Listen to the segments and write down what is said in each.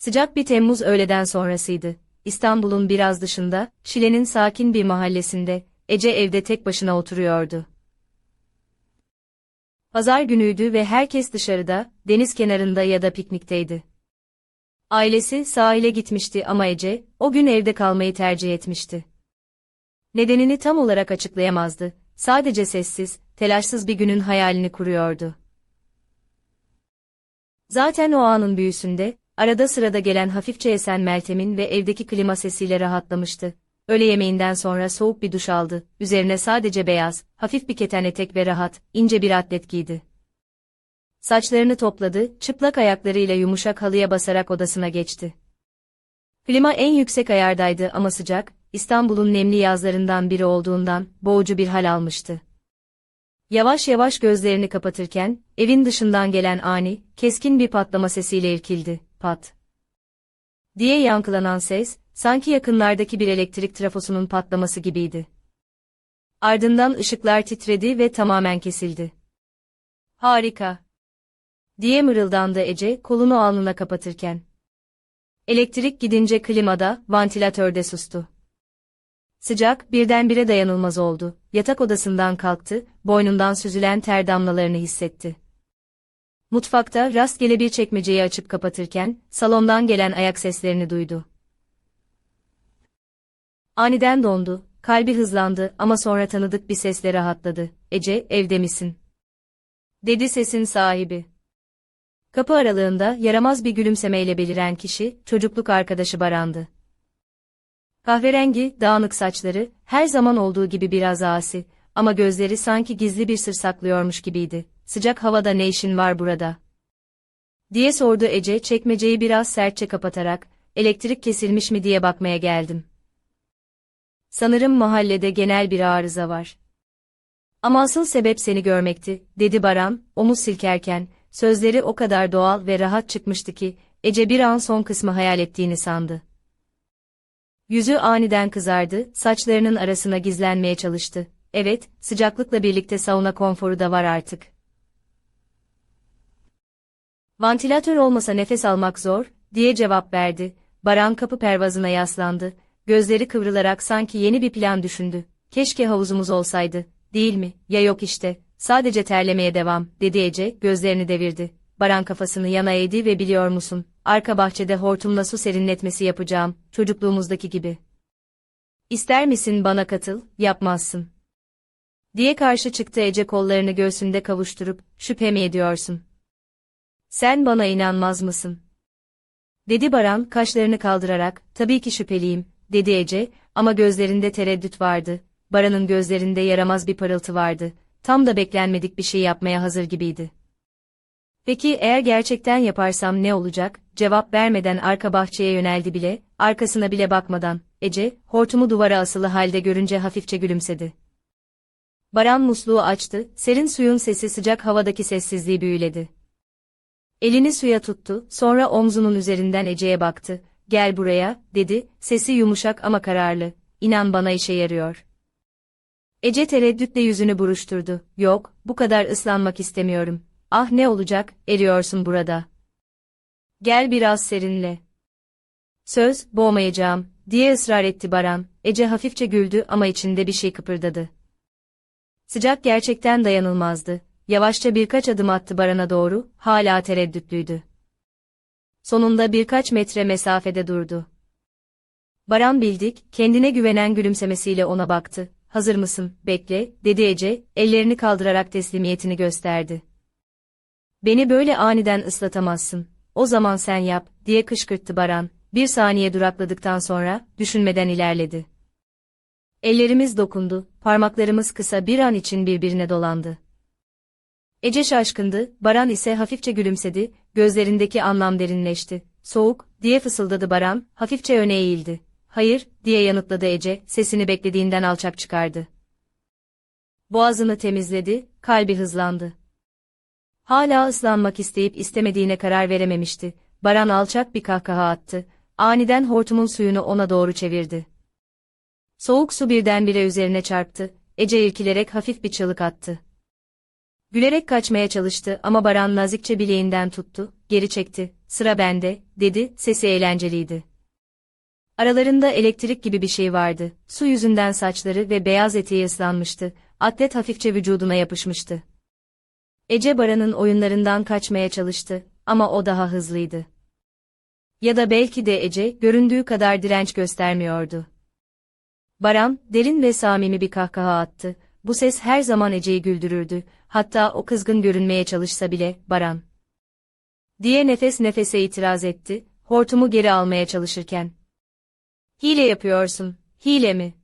Sıcak bir Temmuz öğleden sonrasıydı. İstanbul'un biraz dışında, Şile'nin sakin bir mahallesinde, Ece evde tek başına oturuyordu. Pazar günüydü ve herkes dışarıda, deniz kenarında ya da piknikteydi. Ailesi sahile gitmişti ama Ece, o gün evde kalmayı tercih etmişti. Nedenini tam olarak açıklayamazdı, sadece sessiz, telaşsız bir günün hayalini kuruyordu. Zaten o anın büyüsünde, arada sırada gelen hafifçe esen Meltem'in ve evdeki klima sesiyle rahatlamıştı. Öğle yemeğinden sonra soğuk bir duş aldı, üzerine sadece beyaz, hafif bir keten etek ve rahat, ince bir atlet giydi. Saçlarını topladı, çıplak ayaklarıyla yumuşak halıya basarak odasına geçti. Klima en yüksek ayardaydı ama sıcak, İstanbul'un nemli yazlarından biri olduğundan boğucu bir hal almıştı. Yavaş yavaş gözlerini kapatırken, evin dışından gelen ani, keskin bir patlama sesiyle irkildi, pat. Diye yankılanan ses, sanki yakınlardaki bir elektrik trafosunun patlaması gibiydi. Ardından ışıklar titredi ve tamamen kesildi. Harika. Diye mırıldandı Ece, kolunu alnına kapatırken. Elektrik gidince klimada, vantilatörde sustu. Sıcak, birdenbire dayanılmaz oldu. Yatak odasından kalktı, boynundan süzülen ter damlalarını hissetti. Mutfakta rastgele bir çekmeceyi açıp kapatırken, salondan gelen ayak seslerini duydu. Aniden dondu, kalbi hızlandı ama sonra tanıdık bir sesle rahatladı. Ece, evde misin? Dedi sesin sahibi. Kapı aralığında yaramaz bir gülümsemeyle beliren kişi, çocukluk arkadaşı Baran'dı. Kahverengi, dağınık saçları, her zaman olduğu gibi biraz asi, ama gözleri sanki gizli bir sır saklıyormuş gibiydi. Sıcak havada ne işin var burada? Diye sordu Ece çekmeceyi biraz sertçe kapatarak, elektrik kesilmiş mi diye bakmaya geldim. Sanırım mahallede genel bir arıza var. Ama asıl sebep seni görmekti, dedi Baran, omuz silkerken, sözleri o kadar doğal ve rahat çıkmıştı ki, Ece bir an son kısmı hayal ettiğini sandı. Yüzü aniden kızardı, saçlarının arasına gizlenmeye çalıştı. Evet, sıcaklıkla birlikte sauna konforu da var artık. Vantilatör olmasa nefes almak zor, diye cevap verdi. Baran kapı pervazına yaslandı. Gözleri kıvrılarak sanki yeni bir plan düşündü. Keşke havuzumuz olsaydı, değil mi? Ya yok işte, sadece terlemeye devam, dedi Ece, gözlerini devirdi. Baran kafasını yana eğdi ve biliyor musun, arka bahçede hortumla su serinletmesi yapacağım, çocukluğumuzdaki gibi. İster misin bana katıl, yapmazsın. Diye karşı çıktı Ece kollarını göğsünde kavuşturup, şüphe mi ediyorsun? Sen bana inanmaz mısın? Dedi Baran kaşlarını kaldırarak, tabii ki şüpheliyim, dedi Ece, ama gözlerinde tereddüt vardı. Baran'ın gözlerinde yaramaz bir parıltı vardı, tam da beklenmedik bir şey yapmaya hazır gibiydi. Peki eğer gerçekten yaparsam ne olacak? Cevap vermeden arka bahçeye yöneldi bile, arkasına bile bakmadan, Ece, hortumu duvara asılı halde görünce hafifçe gülümsedi. Baran musluğu açtı, serin suyun sesi sıcak havadaki sessizliği büyüledi. Elini suya tuttu, sonra omzunun üzerinden Ece'ye baktı. Gel buraya, dedi, sesi yumuşak ama kararlı. İnan bana işe yarıyor. Ece tereddütle yüzünü buruşturdu. Yok, bu kadar ıslanmak istemiyorum. Ah ne olacak, eriyorsun burada. Gel biraz serinle. Söz, boğmayacağım, diye ısrar etti Baran. Ece hafifçe güldü ama içinde bir şey kıpırdadı. Sıcak gerçekten dayanılmazdı. Yavaşça birkaç adım attı Baran'a doğru, hala tereddütlüydü. Sonunda birkaç metre mesafede durdu. Baran bildik, kendine güvenen gülümsemesiyle ona baktı. Hazır mısın, bekle, dedi Ece, ellerini kaldırarak teslimiyetini gösterdi. Beni böyle aniden ıslatamazsın, o zaman sen yap, diye kışkırttı Baran, bir saniye durakladıktan sonra, düşünmeden ilerledi. Ellerimiz dokundu, parmaklarımız kısa bir an için birbirine dolandı. Ece şaşkındı, Baran ise hafifçe gülümsedi, gözlerindeki anlam derinleşti. Soğuk, diye fısıldadı Baran, hafifçe öne eğildi. Hayır, diye yanıtladı Ece, sesini beklediğinden alçak çıkardı. Boğazını temizledi, kalbi hızlandı. Hala ıslanmak isteyip istemediğine karar verememişti. Baran alçak bir kahkaha attı. Aniden hortumun suyunu ona doğru çevirdi. Soğuk su birdenbire üzerine çarptı. Ece irkilerek hafif bir çığlık attı. Gülerek kaçmaya çalıştı ama Baran nazikçe bileğinden tuttu, geri çekti. sıra bende, dedi, sesi eğlenceliydi. Aralarında elektrik gibi bir şey vardı, su yüzünden saçları ve beyaz eteği ıslanmıştı, atlet hafifçe vücuduna yapışmıştı. Ece Baran'ın oyunlarından kaçmaya çalıştı, ama o daha hızlıydı. Ya da belki de Ece, göründüğü kadar direnç göstermiyordu. Baran, derin ve samimi bir kahkaha attı, bu ses her zaman Ece'yi güldürürdü, hatta o kızgın görünmeye çalışsa bile, Baran. Diye nefes nefese itiraz etti, hortumu geri almaya çalışırken. Hile yapıyorsun, hile mi?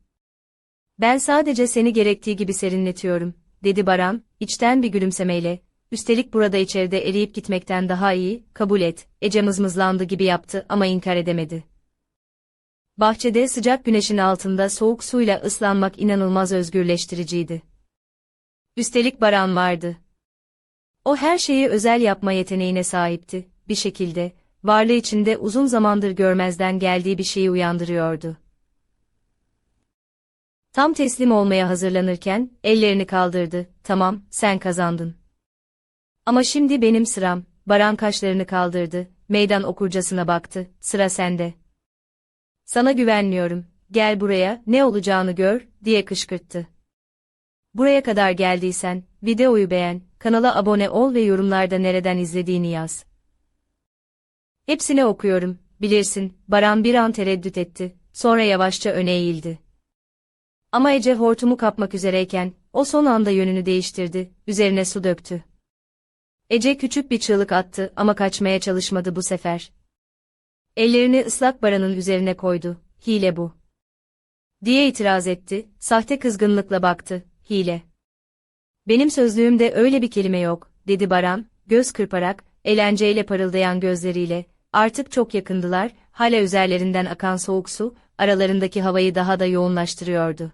Ben sadece seni gerektiği gibi serinletiyorum, dedi Baran, içten bir gülümsemeyle. Üstelik burada içeride eriyip gitmekten daha iyi, kabul et, Ece mızmızlandı gibi yaptı ama inkar edemedi. Bahçede sıcak güneşin altında soğuk suyla ıslanmak inanılmaz özgürleştiriciydi. Üstelik Baran vardı. O her şeyi özel yapma yeteneğine sahipti, bir şekilde, varlığı içinde uzun zamandır görmezden geldiği bir şeyi uyandırıyordu. Tam teslim olmaya hazırlanırken, ellerini kaldırdı, tamam, sen kazandın. Ama şimdi benim sıram, Baran kaşlarını kaldırdı, meydan okurcasına baktı, sıra sende. Sana güvenmiyorum, gel buraya, ne olacağını gör, diye kışkırttı. Buraya kadar geldiysen, videoyu beğen, kanala abone ol ve yorumlarda nereden izlediğini yaz. Hepsini okuyorum, bilirsin, Baran bir an tereddüt etti, sonra yavaşça öne eğildi. Ama Ece hortumu kapmak üzereyken, o son anda yönünü değiştirdi, üzerine su döktü. Ece küçük bir çığlık attı ama kaçmaya çalışmadı bu sefer. Ellerini ıslak Baran'ın üzerine koydu, hile bu. Diye itiraz etti, sahte kızgınlıkla baktı, hile. Benim sözlüğümde öyle bir kelime yok, dedi Baran, göz kırparak, eğlenceyle parıldayan gözleriyle, artık çok yakındılar, hala üzerlerinden akan soğuk su, aralarındaki havayı daha da yoğunlaştırıyordu.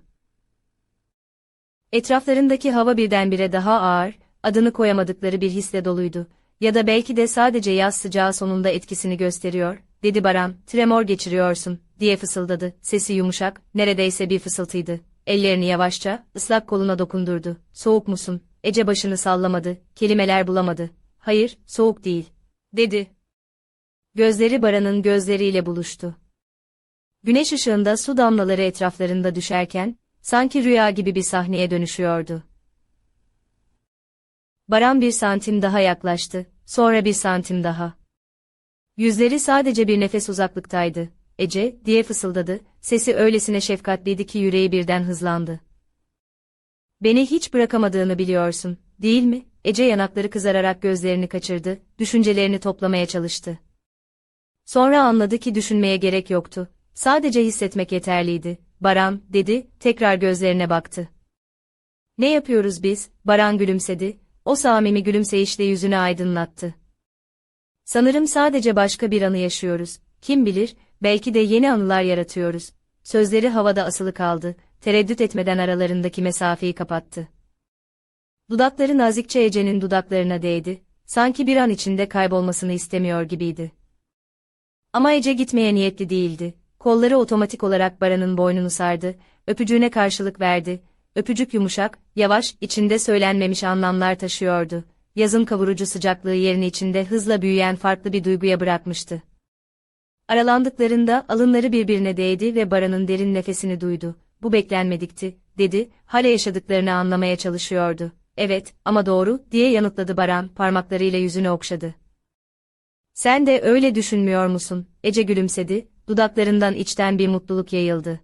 Etraflarındaki hava birdenbire daha ağır, adını koyamadıkları bir hisle doluydu. Ya da belki de sadece yaz sıcağı sonunda etkisini gösteriyor, dedi Baran, tremor geçiriyorsun, diye fısıldadı, sesi yumuşak, neredeyse bir fısıltıydı. Ellerini yavaşça, ıslak koluna dokundurdu. Soğuk musun? Ece başını sallamadı, kelimeler bulamadı. Hayır, soğuk değil, dedi. Gözleri Baran'ın gözleriyle buluştu. Güneş ışığında su damlaları etraflarında düşerken, sanki rüya gibi bir sahneye dönüşüyordu. Baran bir santim daha yaklaştı, sonra bir santim daha. Yüzleri sadece bir nefes uzaklıktaydı. Ece, diye fısıldadı, sesi öylesine şefkatliydi ki yüreği birden hızlandı. Beni hiç bırakamadığını biliyorsun, değil mi? Ece yanakları kızararak gözlerini kaçırdı, düşüncelerini toplamaya çalıştı. Sonra anladı ki düşünmeye gerek yoktu. Sadece hissetmek yeterliydi. Baran, dedi, tekrar gözlerine baktı. Ne yapıyoruz biz? Baran gülümsedi, o samimi gülümseyişle yüzünü aydınlattı. Sanırım sadece başka bir anı yaşıyoruz. Kim bilir, belki de yeni anılar yaratıyoruz. Sözleri havada asılı kaldı, tereddüt etmeden aralarındaki mesafeyi kapattı. Dudakları nazikçe Ece'nin dudaklarına değdi, sanki bir an içinde kaybolmasını istemiyor gibiydi. Ama Ece gitmeye niyetli değildi. Kolları otomatik olarak Baran'ın boynunu sardı, öpücüğüne karşılık verdi. Öpücük yumuşak, yavaş, içinde söylenmemiş anlamlar taşıyordu. Yazın kavurucu sıcaklığı yerini içinde hızla büyüyen farklı bir duyguya bırakmıştı. Aralandıklarında alınları birbirine değdi ve Baran'ın derin nefesini duydu. Bu beklenmedikti, dedi, hala yaşadıklarını anlamaya çalışıyordu. Evet, ama doğru, diye yanıtladı Baran, parmaklarıyla yüzünü okşadı. Sen de öyle düşünmüyor musun? Ece gülümsedi, dudaklarından içten bir mutluluk yayıldı.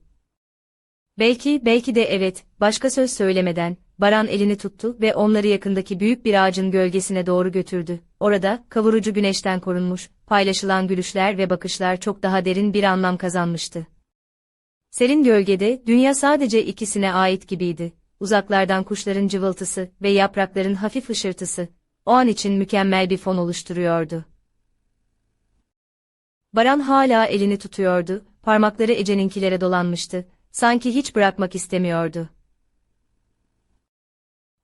Belki, belki de evet, başka söz söylemeden, Baran elini tuttu ve onları yakındaki büyük bir ağacın gölgesine doğru götürdü. Orada, kavurucu güneşten korunmuş, paylaşılan gülüşler ve bakışlar çok daha derin bir anlam kazanmıştı. Serin gölgede, dünya sadece ikisine ait gibiydi. Uzaklardan kuşların cıvıltısı ve yaprakların hafif ışırtısı, o an için mükemmel bir fon oluşturuyordu. Baran hala elini tutuyordu, parmakları Ece'ninkilere dolanmıştı, sanki hiç bırakmak istemiyordu.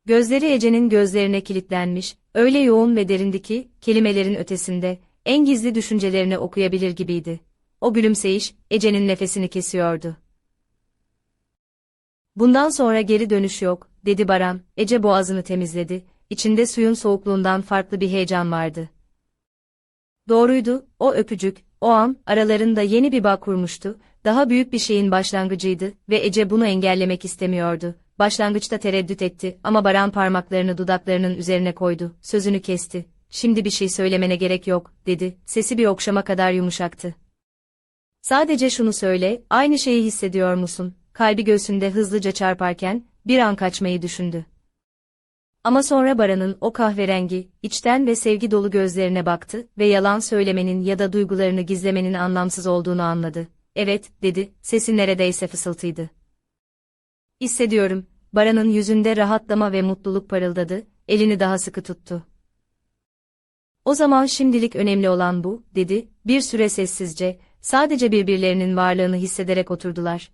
Gözleri Ece'nin gözlerine kilitlenmiş, öyle yoğun ve derindi ki, kelimelerin ötesinde, en gizli düşüncelerini okuyabilir gibiydi. O gülümseyiş, Ece'nin nefesini kesiyordu. Bundan sonra geri dönüş yok, dedi Baran, Ece boğazını temizledi, içinde suyun soğukluğundan farklı bir heyecan vardı. Doğruydu, o öpücük, o an, aralarında yeni bir bağ kurmuştu, daha büyük bir şeyin başlangıcıydı ve Ece bunu engellemek istemiyordu. Başlangıçta tereddüt etti ama Baran parmaklarını dudaklarının üzerine koydu, sözünü kesti. Şimdi bir şey söylemene gerek yok, dedi, sesi bir okşama kadar yumuşaktı. Sadece şunu söyle, aynı şeyi hissediyor musun? Kalbi göğsünde hızlıca çarparken, bir an kaçmayı düşündü. Ama sonra Baran'ın o kahverengi, içten ve sevgi dolu gözlerine baktı ve yalan söylemenin ya da duygularını gizlemenin anlamsız olduğunu anladı. Evet, dedi, sesi neredeyse fısıltıydı. Hissediyorum, Baran'ın yüzünde rahatlama ve mutluluk parıldadı, elini daha sıkı tuttu. O zaman şimdilik önemli olan bu, dedi, bir süre sessizce, sadece birbirlerinin varlığını hissederek oturdular.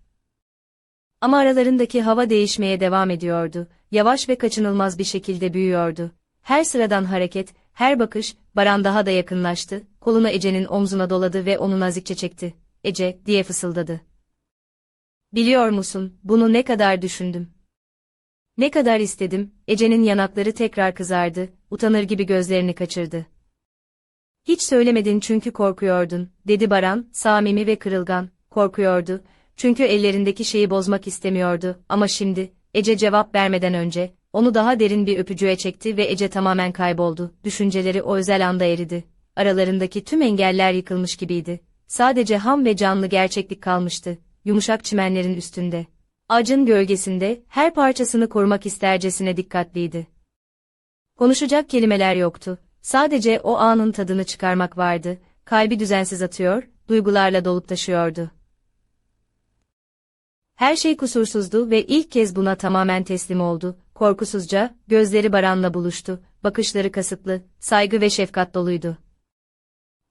Ama aralarındaki hava değişmeye devam ediyordu, yavaş ve kaçınılmaz bir şekilde büyüyordu. Her sıradan hareket, her bakış, Baran daha da yakınlaştı, kolunu Ece'nin omzuna doladı ve onu nazikçe çekti. Ece, diye fısıldadı. Biliyor musun, bunu ne kadar düşündüm. Ne kadar istedim, Ece'nin yanakları tekrar kızardı, utanır gibi gözlerini kaçırdı. Hiç söylemedin çünkü korkuyordun, dedi Baran, samimi ve kırılgan, korkuyordu, çünkü ellerindeki şeyi bozmak istemiyordu, ama şimdi, Ece cevap vermeden önce, onu daha derin bir öpücüğe çekti ve Ece tamamen kayboldu, düşünceleri o özel anda eridi. Aralarındaki tüm engeller yıkılmış gibiydi. Sadece ham ve canlı gerçeklik kalmıştı, yumuşak çimenlerin üstünde. Ağacın gölgesinde, her parçasını korumak istercesine dikkatliydi. Konuşacak kelimeler yoktu, sadece o anın tadını çıkarmak vardı, kalbi düzensiz atıyor, duygularla dolup taşıyordu. Her şey kusursuzdu ve ilk kez buna tamamen teslim oldu. Korkusuzca, gözleri Baran'la buluştu, bakışları kasıtlı, saygı ve şefkat doluydu.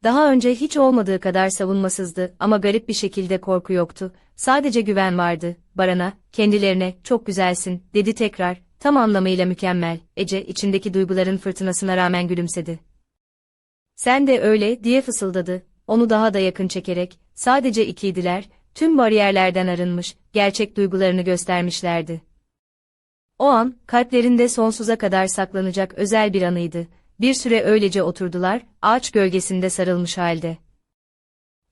Daha önce hiç olmadığı kadar savunmasızdı ama garip bir şekilde korku yoktu. Sadece güven vardı. Baran'a, kendilerine, çok güzelsin, dedi tekrar, tam anlamıyla mükemmel. Ece, içindeki duyguların fırtınasına rağmen gülümsedi. Sen de öyle, diye fısıldadı, onu daha da yakın çekerek, sadece ikiydiler, tüm bariyerlerden arınmış, gerçek duygularını göstermişlerdi. O an, kalplerinde sonsuza kadar saklanacak özel bir anıydı. Bir süre öylece oturdular, ağaç gölgesinde sarılmış halde.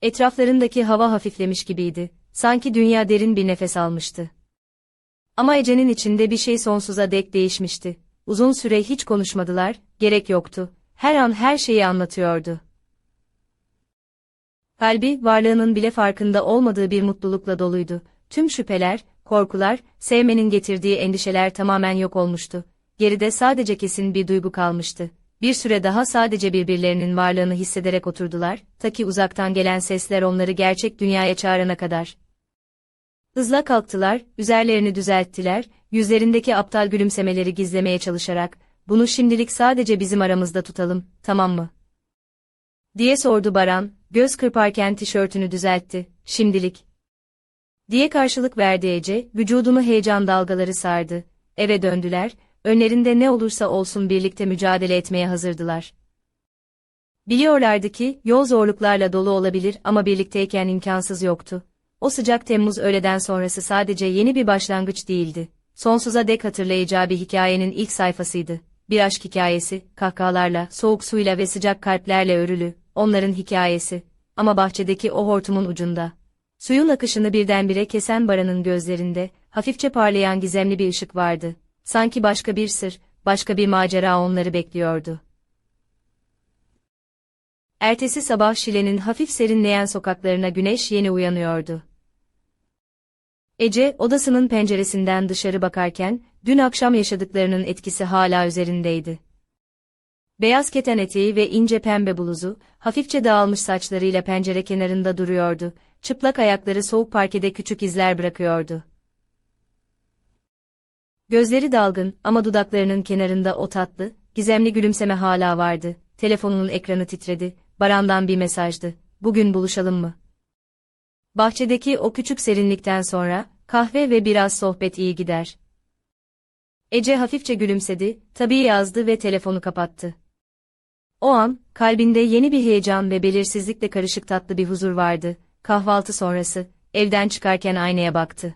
Etraflarındaki hava hafiflemiş gibiydi, sanki dünya derin bir nefes almıştı. Ama Ece'nin içinde bir şey sonsuza dek değişmişti. Uzun süre hiç konuşmadılar, gerek yoktu. Her an her şeyi anlatıyordu. Kalbi, varlığının bile farkında olmadığı bir mutlulukla doluydu. Tüm şüpheler, korkular, sevmenin getirdiği endişeler tamamen yok olmuştu. Geride sadece kesin bir duygu kalmıştı. Bir süre daha sadece birbirlerinin varlığını hissederek oturdular, ta ki uzaktan gelen sesler onları gerçek dünyaya çağırana kadar. Hızla kalktılar, üzerlerini düzelttiler, yüzlerindeki aptal gülümsemeleri gizlemeye çalışarak, bunu şimdilik sadece bizim aramızda tutalım, tamam mı? diye sordu Baran, göz kırparken tişörtünü düzeltti, şimdilik. Diye karşılık verdi Ece, vücudunu heyecan dalgaları sardı. Eve döndüler, önlerinde ne olursa olsun birlikte mücadele etmeye hazırdılar. Biliyorlardı ki, yol zorluklarla dolu olabilir ama birlikteyken imkansız yoktu. O sıcak Temmuz öğleden sonrası sadece yeni bir başlangıç değildi. Sonsuza dek hatırlayacağı bir hikayenin ilk sayfasıydı. Bir aşk hikayesi, kahkahalarla, soğuk suyla ve sıcak kalplerle örülü, onların hikayesi. Ama bahçedeki o hortumun ucunda. Suyun akışını birdenbire kesen Baran'ın gözlerinde, hafifçe parlayan gizemli bir ışık vardı. Sanki başka bir sır, başka bir macera onları bekliyordu. Ertesi sabah Şile'nin hafif serinleyen sokaklarına güneş yeni uyanıyordu. Ece, odasının penceresinden dışarı bakarken, dün akşam yaşadıklarının etkisi hala üzerindeydi. Beyaz keten eteği ve ince pembe bluzu, hafifçe dağılmış saçlarıyla pencere kenarında duruyordu, çıplak ayakları soğuk parkede küçük izler bırakıyordu. Gözleri dalgın ama dudaklarının kenarında o tatlı, gizemli gülümseme hala vardı. Telefonunun ekranı titredi, Baran'dan bir mesajdı. Bugün buluşalım mı? Bahçedeki o küçük serinlikten sonra, kahve ve biraz sohbet iyi gider. Ece hafifçe gülümsedi, tabii yazdı ve telefonu kapattı. O an, kalbinde yeni bir heyecan ve belirsizlikle karışık tatlı bir huzur vardı. Kahvaltı sonrası, evden çıkarken aynaya baktı.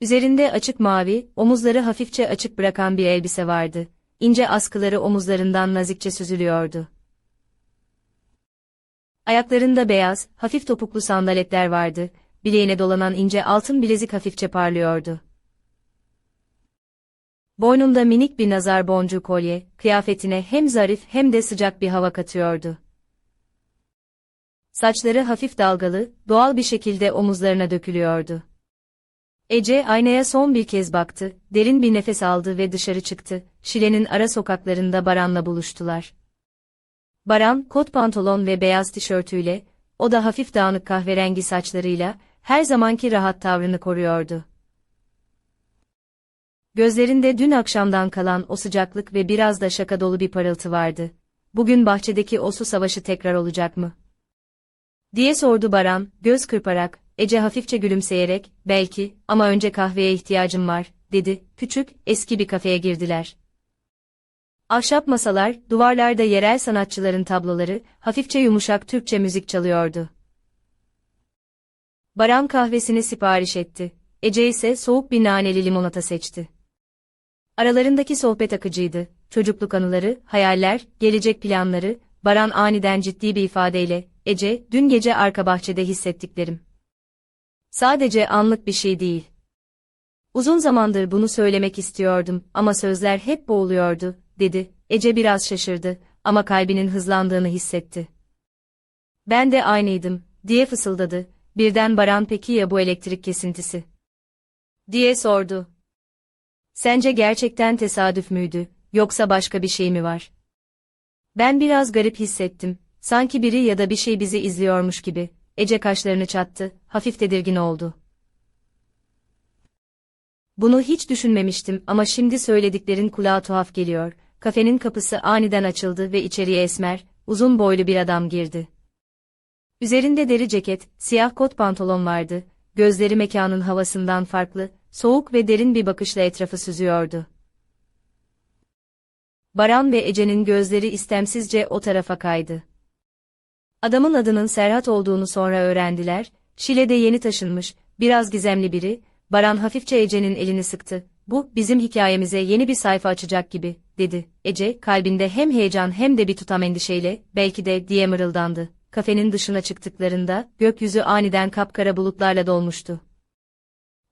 Üzerinde açık mavi, omuzları hafifçe açık bırakan bir elbise vardı. İnce askıları omuzlarından nazikçe süzülüyordu. Ayaklarında beyaz, hafif topuklu sandaletler vardı, bileğine dolanan ince altın bilezik hafifçe parlıyordu. Boynunda minik bir nazar boncuğu kolye, kıyafetine hem zarif hem de sıcak bir hava katıyordu. Saçları hafif dalgalı, doğal bir şekilde omuzlarına dökülüyordu. Ece aynaya son bir kez baktı, derin bir nefes aldı ve dışarı çıktı. Şile'nin ara sokaklarında Baran'la buluştular. Baran, kot pantolon ve beyaz tişörtüyle, o da hafif dağınık kahverengi saçlarıyla, her zamanki rahat tavrını koruyordu. Gözlerinde dün akşamdan kalan o sıcaklık ve biraz da şaka dolu bir parıltı vardı. Bugün bahçedeki o su savaşı tekrar olacak mı? diye sordu Baran, göz kırparak, Ece hafifçe gülümseyerek, belki, ama önce kahveye ihtiyacım var, dedi, küçük, eski bir kafeye girdiler. Ahşap masalar, duvarlarda yerel sanatçıların tabloları, hafifçe yumuşak Türkçe müzik çalıyordu. Baran kahvesini sipariş etti. Ece ise soğuk bir naneli limonata seçti. Aralarındaki sohbet akıcıydı. Çocukluk anıları, hayaller, gelecek planları, Baran aniden ciddi bir ifadeyle, Ece, dün gece arka bahçede hissettiklerim. Sadece anlık bir şey değil. Uzun zamandır bunu söylemek istiyordum ama sözler hep boğuluyordu, dedi. Ece biraz şaşırdı ama kalbinin hızlandığını hissetti. Ben de aynıydım, diye fısıldadı. Birden Baran peki ya bu elektrik kesintisi? Diye sordu. Sence gerçekten tesadüf müydü, yoksa başka bir şey mi var? Ben biraz garip hissettim, sanki biri ya da bir şey bizi izliyormuş gibi. Ece kaşlarını çattı, hafif tedirgin oldu. Bunu hiç düşünmemiştim ama şimdi söylediklerin kulağa tuhaf geliyor. Kafenin kapısı aniden açıldı ve içeriye esmer, uzun boylu bir adam girdi. Üzerinde deri ceket, siyah kot pantolon vardı, gözleri mekanın havasından farklı, soğuk ve derin bir bakışla etrafı süzüyordu. Baran ve Ece'nin gözleri istemsizce o tarafa kaydı. Adamın adının Serhat olduğunu sonra öğrendiler, Şile'de yeni taşınmış, biraz gizemli biri, Baran hafifçe Ece'nin elini sıktı. Bu, bizim hikayemize yeni bir sayfa açacak gibi, dedi. Ece, kalbinde hem heyecan hem de bir tutam endişeyle, belki de, diye mırıldandı. Kafenin dışına çıktıklarında, gökyüzü aniden kapkara bulutlarla dolmuştu.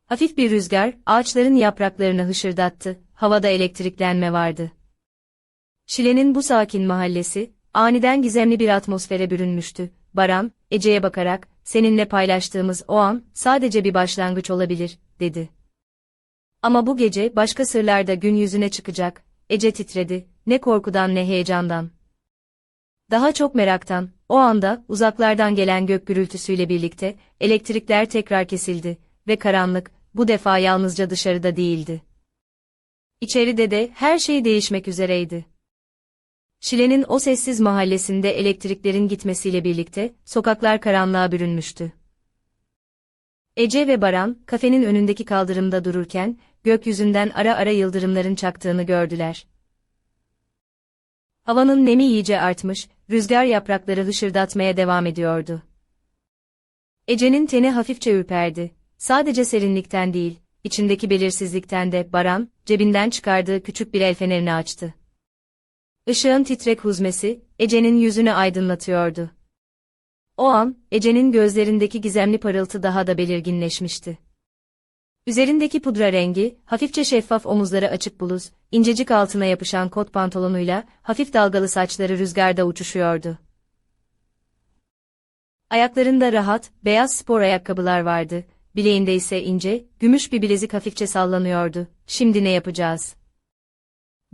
Hafif bir rüzgar, ağaçların yapraklarını hışırdattı, havada elektriklenme vardı. Şile'nin bu sakin mahallesi, aniden gizemli bir atmosfere bürünmüştü. Baran, Ece'ye bakarak, seninle paylaştığımız o an, sadece bir başlangıç olabilir, dedi. Ama bu gece başka sırlar da gün yüzüne çıkacak, Ece titredi, ne korkudan ne heyecandan. Daha çok meraktan, o anda, uzaklardan gelen gök gürültüsüyle birlikte, elektrikler tekrar kesildi ve karanlık, bu defa yalnızca dışarıda değildi. İçeride de her şey değişmek üzereydi. Şile'nin o sessiz mahallesinde elektriklerin gitmesiyle birlikte, sokaklar karanlığa bürünmüştü. Ece ve Baran, kafenin önündeki kaldırımda dururken, gökyüzünden ara ara yıldırımların çaktığını gördüler. Havanın nemi iyice artmış, rüzgar yaprakları hışırdatmaya devam ediyordu. Ece'nin teni hafifçe ürperdi. Sadece serinlikten değil, içindeki belirsizlikten de Baran, cebinden çıkardığı küçük bir el fenerini açtı. Işığın titrek huzmesi, Ece'nin yüzünü aydınlatıyordu. O an, Ece'nin gözlerindeki gizemli parıltı daha da belirginleşmişti. Üzerindeki pudra rengi, hafifçe şeffaf omuzları açık bluz, incecik altına yapışan kot pantolonuyla, hafif dalgalı saçları rüzgarda uçuşuyordu. Ayaklarında rahat, beyaz spor ayakkabılar vardı, bileğinde ise ince, gümüş bir bilezik hafifçe sallanıyordu. Şimdi ne yapacağız?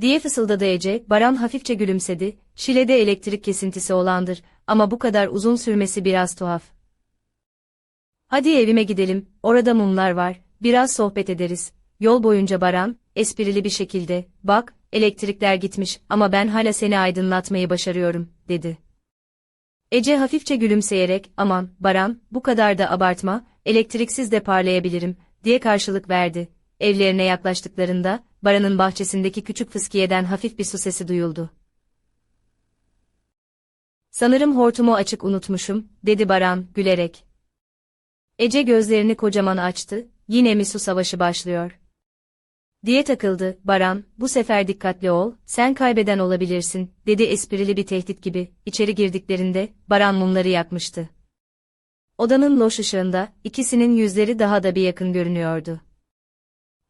Diye fısıldadı Ece, Baran hafifçe gülümsedi, Şile'de elektrik kesintisi olandır, ama bu kadar uzun sürmesi biraz tuhaf. Hadi evime gidelim, orada mumlar var, biraz sohbet ederiz. Yol boyunca Baran, esprili bir şekilde, bak, elektrikler gitmiş ama ben hala seni aydınlatmayı başarıyorum, dedi. Ece hafifçe gülümseyerek, aman, Baran, bu kadar da abartma, elektriksiz de parlayabilirim, diye karşılık verdi. Evlerine yaklaştıklarında, Baran'ın bahçesindeki küçük fıskiyeden hafif bir su sesi duyuldu. Sanırım hortumu açık unutmuşum, dedi Baran, gülerek. Ece gözlerini kocaman açtı, yine mi su savaşı başlıyor? Diye takıldı, Baran, bu sefer dikkatli ol, sen kaybeden olabilirsin, dedi esprili bir tehdit gibi, içeri girdiklerinde, Baran mumları yakmıştı. Odanın loş ışığında, ikisinin yüzleri daha da bir yakın görünüyordu.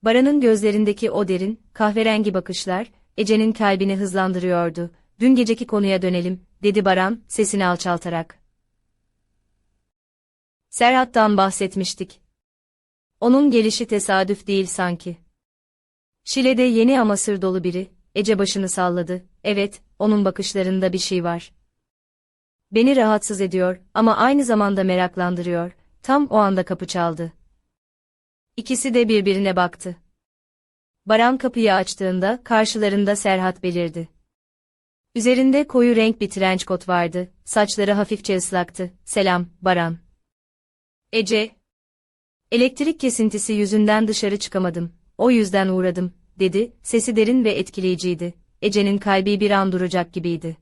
Baran'ın gözlerindeki o derin, kahverengi bakışlar, Ece'nin kalbini hızlandırıyordu. Dün geceki konuya dönelim, dedi Baran, sesini alçaltarak. Serhat'tan bahsetmiştik. Onun gelişi tesadüf değil sanki. Şile'de yeni ama sır dolu biri, Ece başını salladı, evet, onun bakışlarında bir şey var. Beni rahatsız ediyor ama aynı zamanda meraklandırıyor, tam o anda kapı çaldı. İkisi de birbirine baktı. Baran kapıyı açtığında karşılarında Serhat belirdi. Üzerinde koyu renk bir trenç kot vardı, saçları hafifçe ıslaktı. Selam, Baran. Ece. Elektrik kesintisi yüzünden dışarı çıkamadım. O yüzden uğradım, dedi, sesi derin ve etkileyiciydi. Ece'nin kalbi bir an duracak gibiydi.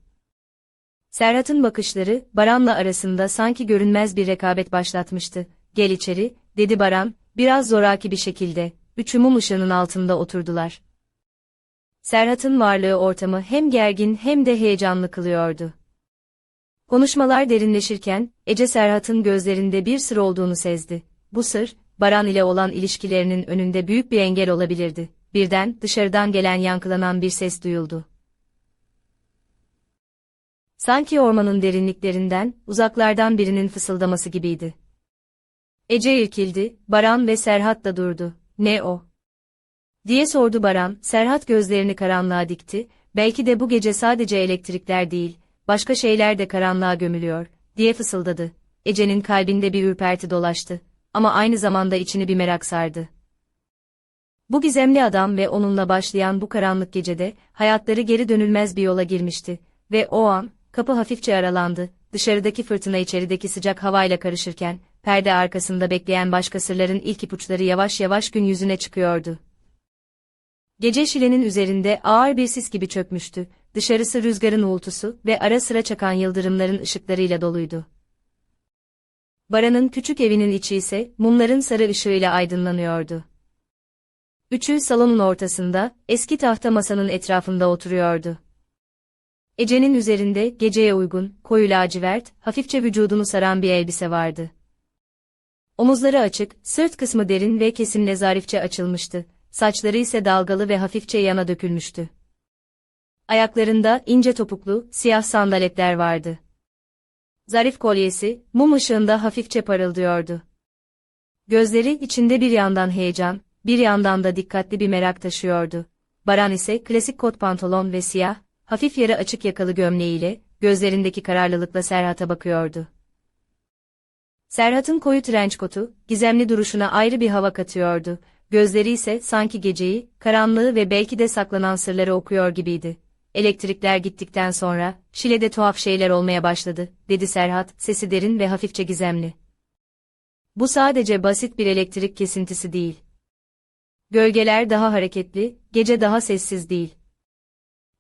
Serhat'ın bakışları, Baran'la arasında sanki görünmez bir rekabet başlatmıştı. Gel içeri, dedi Baran, biraz zoraki bir şekilde. Üçü mum ışığının altında oturdular. Serhat'ın varlığı ortamı hem gergin hem de heyecanlı kılıyordu. Konuşmalar derinleşirken, Ece Serhat'ın gözlerinde bir sır olduğunu sezdi. Bu sır, Baran ile olan ilişkilerinin önünde büyük bir engel olabilirdi. Birden, dışarıdan gelen yankılanan bir ses duyuldu. Sanki ormanın derinliklerinden, uzaklardan birinin fısıldaması gibiydi. Ece irkildi, Baran ve Serhat da durdu. Ne o? Diye sordu Baran, Serhat gözlerini karanlığa dikti, belki de bu gece sadece elektrikler değil, başka şeyler de karanlığa gömülüyor, diye fısıldadı. Ece'nin kalbinde bir ürperti dolaştı, ama aynı zamanda içini bir merak sardı. Bu gizemli adam ve onunla başlayan bu karanlık gecede, hayatları geri dönülmez bir yola girmişti, ve o an, kapı hafifçe aralandı, dışarıdaki fırtına içerideki sıcak havayla karışırken, perde arkasında bekleyen başka sırların ilk ipuçları yavaş yavaş gün yüzüne çıkıyordu. Gece şilenin üzerinde ağır bir sis gibi çökmüştü, dışarısı rüzgarın uğultusu ve ara sıra çakan yıldırımların ışıklarıyla doluydu. Baran'ın küçük evinin içi ise mumların sarı ışığıyla aydınlanıyordu. Üçü salonun ortasında, eski tahta masanın etrafında oturuyordu. Ece'nin üzerinde geceye uygun, koyu lacivert, hafifçe vücudunu saran bir elbise vardı. Omuzları açık, sırt kısmı derin ve kesimle zarifçe açılmıştı, saçları ise dalgalı ve hafifçe yana dökülmüştü. Ayaklarında ince topuklu, siyah sandaletler vardı. Zarif kolyesi, mum ışığında hafifçe parıldıyordu. Gözleri içinde bir yandan heyecan, bir yandan da dikkatli bir merak taşıyordu. Baran ise klasik kot pantolon ve siyah, hafif yarı açık yakalı gömleğiyle, gözlerindeki kararlılıkla Serhat'a bakıyordu. Serhat'ın koyu trenç kotu, gizemli duruşuna ayrı bir hava katıyordu, gözleri ise sanki geceyi, karanlığı ve belki de saklanan sırları okuyor gibiydi. Elektrikler gittikten sonra, Şile'de tuhaf şeyler olmaya başladı, dedi Serhat, sesi derin ve hafifçe gizemli. Bu sadece basit bir elektrik kesintisi değil. Gölgeler daha hareketli, gece daha sessiz değil.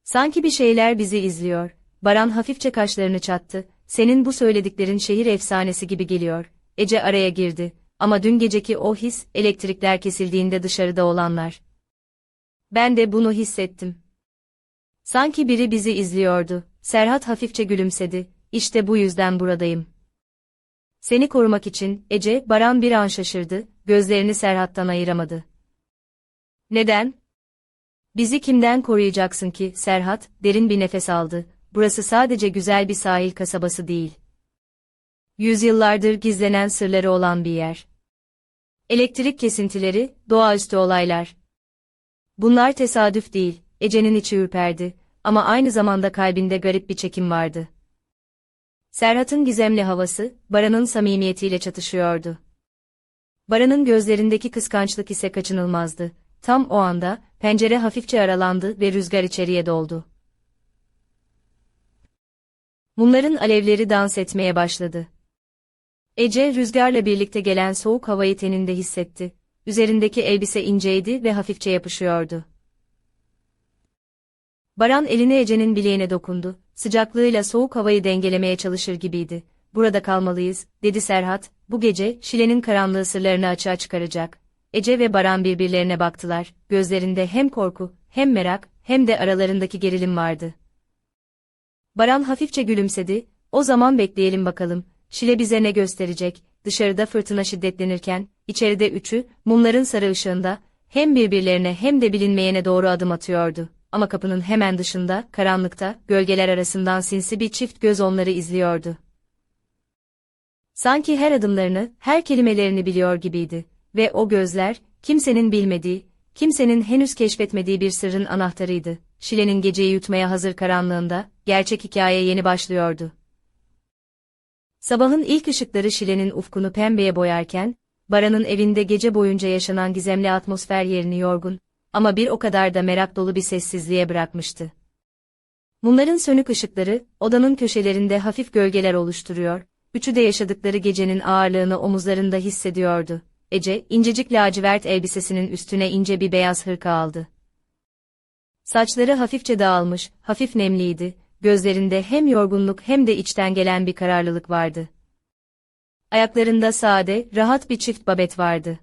Sanki bir şeyler bizi izliyor. Baran hafifçe kaşlarını çattı. Senin bu söylediklerin şehir efsanesi gibi geliyor. Ece araya girdi. Ama dün geceki o his, elektrikler kesildiğinde dışarıda olanlar. Ben de bunu hissettim. Sanki biri bizi izliyordu. Serhat hafifçe gülümsedi. İşte bu yüzden buradayım. Seni korumak için, Ece, Baran bir an şaşırdı, gözlerini Serhat'tan ayıramadı. Neden? Bizi kimden koruyacaksın ki, Serhat, derin bir nefes aldı. Burası sadece güzel bir sahil kasabası değil. Yüzyıllardır gizlenen sırları olan bir yer. Elektrik kesintileri, doğaüstü olaylar. Bunlar tesadüf değil, Ece'nin içi ürperdi ama aynı zamanda kalbinde garip bir çekim vardı. Serhat'ın gizemli havası, Baran'ın samimiyetiyle çatışıyordu. Baran'ın gözlerindeki kıskançlık ise kaçınılmazdı. Tam o anda, pencere hafifçe aralandı ve rüzgar içeriye doldu. Mumların alevleri dans etmeye başladı. Ece rüzgarla birlikte gelen soğuk havayı teninde hissetti. Üzerindeki elbise inceydi ve hafifçe yapışıyordu. Baran elini Ece'nin bileğine dokundu, sıcaklığıyla soğuk havayı dengelemeye çalışır gibiydi. Burada kalmalıyız, dedi Serhat, bu gece, Şile'nin karanlığı sırlarını açığa çıkaracak. Ece ve Baran birbirlerine baktılar, gözlerinde hem korku, hem merak, hem de aralarındaki gerilim vardı. Baran hafifçe gülümsedi, o zaman bekleyelim bakalım, Şile bize ne gösterecek, dışarıda fırtına şiddetlenirken, içeride üçü, mumların sarı ışığında, hem birbirlerine hem de bilinmeyene doğru adım atıyordu. Ama kapının hemen dışında, karanlıkta, gölgeler arasından sinsi bir çift göz onları izliyordu. Sanki her adımlarını, her kelimelerini biliyor gibiydi. Ve o gözler, kimsenin bilmediği, kimsenin henüz keşfetmediği bir sırrın anahtarıydı. Şile'nin geceyi yutmaya hazır karanlığında, gerçek hikaye yeni başlıyordu. Sabahın ilk ışıkları Şile'nin ufkunu pembeye boyarken, Baran'ın evinde gece boyunca yaşanan gizemli atmosfer yerini yorgun, ama bir o kadar da merak dolu bir sessizliğe bırakmıştı. Mumların sönük ışıkları, odanın köşelerinde hafif gölgeler oluşturuyor, üçü de yaşadıkları gecenin ağırlığını omuzlarında hissediyordu. Ece, incecik lacivert elbisesinin üstüne ince bir beyaz hırka aldı. Saçları hafifçe dağılmış, hafif nemliydi, gözlerinde hem yorgunluk hem de içten gelen bir kararlılık vardı. Ayaklarında sade, rahat bir çift babet vardı.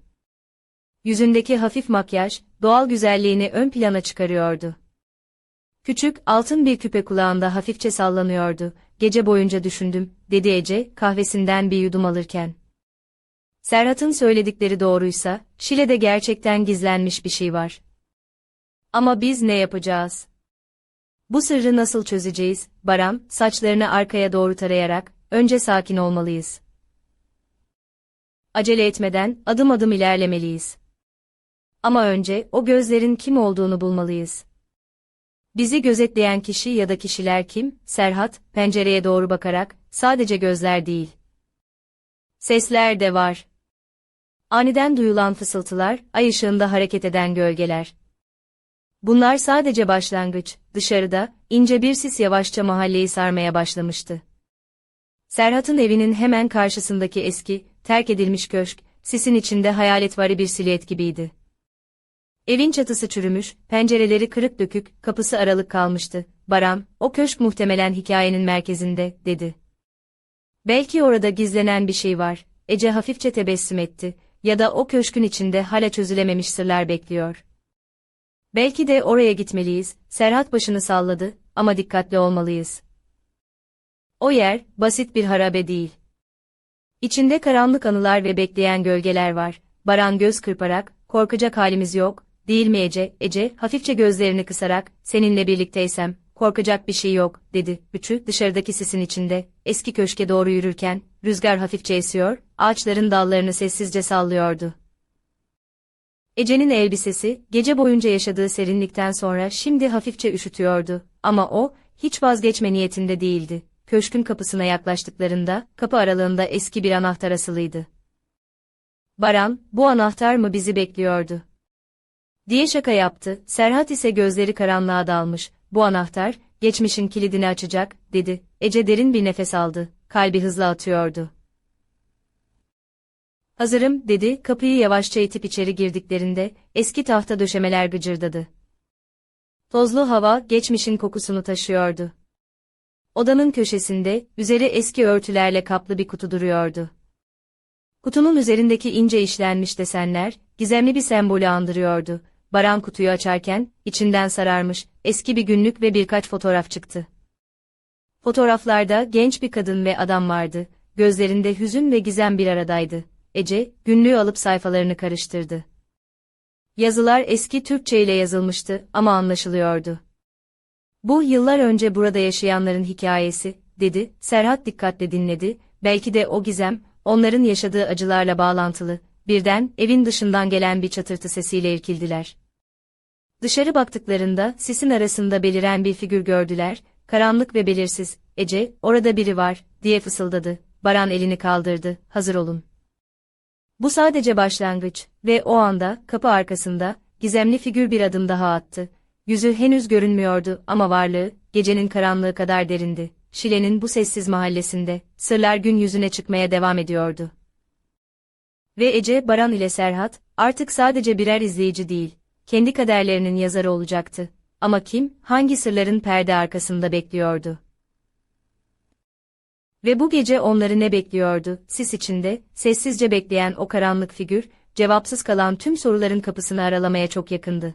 Yüzündeki hafif makyaj, doğal güzelliğini ön plana çıkarıyordu. Küçük, altın bir küpe kulağında hafifçe sallanıyordu. Gece boyunca düşündüm, dedi Ece, kahvesinden bir yudum alırken. Serhat'ın söyledikleri doğruysa, Şile'de gerçekten gizlenmiş bir şey var. Ama biz ne yapacağız? Bu sırrı nasıl çözeceğiz? Baran, saçlarını arkaya doğru tarayarak, önce sakin olmalıyız. Acele etmeden, adım adım ilerlemeliyiz. Ama önce, o gözlerin kim olduğunu bulmalıyız. Bizi gözetleyen kişi ya da kişiler kim? Serhat, pencereye doğru bakarak, sadece gözler değil. Sesler de var. Aniden duyulan fısıltılar, ay ışığında hareket eden gölgeler. Bunlar sadece başlangıç, dışarıda, ince bir sis yavaşça mahalleyi sarmaya başlamıştı. Serhat'ın evinin hemen karşısındaki eski, terk edilmiş köşk, sisin içinde hayaletvari bir silüet gibiydi. Evin çatısı çürümüş, pencereleri kırık dökük, kapısı aralık kalmıştı. Baran, o köşk muhtemelen hikayenin merkezinde, dedi. Belki orada gizlenen bir şey var. Ece hafifçe tebessüm etti. Ya da o köşkün içinde hala çözülememiş sırlar bekliyor. Belki de oraya gitmeliyiz, Serhat başını salladı, ama dikkatli olmalıyız. O yer, basit bir harabe değil. İçinde karanlık anılar ve bekleyen gölgeler var. Baran göz kırparak, korkacak halimiz yok, değil mi Ece? Ece, hafifçe gözlerini kısarak, seninle birlikteysem, korkacak bir şey yok, dedi. Üçü, dışarıdaki sisin içinde, eski köşke doğru yürürken, rüzgar hafifçe esiyor, ağaçların dallarını sessizce sallıyordu. Ece'nin elbisesi, gece boyunca yaşadığı serinlikten sonra şimdi hafifçe üşütüyordu. Ama o, hiç vazgeçme niyetinde değildi. Köşkün kapısına yaklaştıklarında, kapı aralığında eski bir anahtar asılıydı. Baran, bu anahtar mı bizi bekliyordu? Diye şaka yaptı, Serhat ise gözleri karanlığa dalmış, bu anahtar, geçmişin kilidini açacak, dedi. Ece derin bir nefes aldı, kalbi hızla atıyordu. Hazırım, dedi, kapıyı yavaşça itip içeri girdiklerinde, eski tahta döşemeler gıcırdadı. Tozlu hava, geçmişin kokusunu taşıyordu. Odanın köşesinde, üzeri eski örtülerle kaplı bir kutu duruyordu. Kutunun üzerindeki ince işlenmiş desenler, gizemli bir sembolü andırıyordu. Baran kutuyu açarken, içinden sararmış, eski bir günlük ve birkaç fotoğraf çıktı. Fotoğraflarda genç bir kadın ve adam vardı, gözlerinde hüzün ve gizem bir aradaydı. Ece, günlüğü alıp sayfalarını karıştırdı. Yazılar eski Türkçe ile yazılmıştı ama anlaşılıyordu. Bu yıllar önce burada yaşayanların hikayesi, dedi, Serhat dikkatle dinledi, belki de o gizem, onların yaşadığı acılarla bağlantılı, birden evin dışından gelen bir çatırtı sesiyle irkildiler. Dışarı baktıklarında sisin arasında beliren bir figür gördüler, karanlık ve belirsiz, Ece, orada biri var, diye fısıldadı, Baran elini kaldırdı, hazır olun. Bu sadece başlangıç ve o anda, kapı arkasında, gizemli figür bir adım daha attı. Yüzü henüz görünmüyordu ama varlığı, gecenin karanlığı kadar derindi. Şile'nin bu sessiz mahallesinde, sırlar gün yüzüne çıkmaya devam ediyordu. Ve Ece, Baran ile Serhat, artık sadece birer izleyici değil, kendi kaderlerinin yazarı olacaktı. Ama kim, hangi sırların perde arkasında bekliyordu? Ve bu gece onları ne bekliyordu? Sis içinde, sessizce bekleyen o karanlık figür, cevapsız kalan tüm soruların kapısını aralamaya çok yakındı.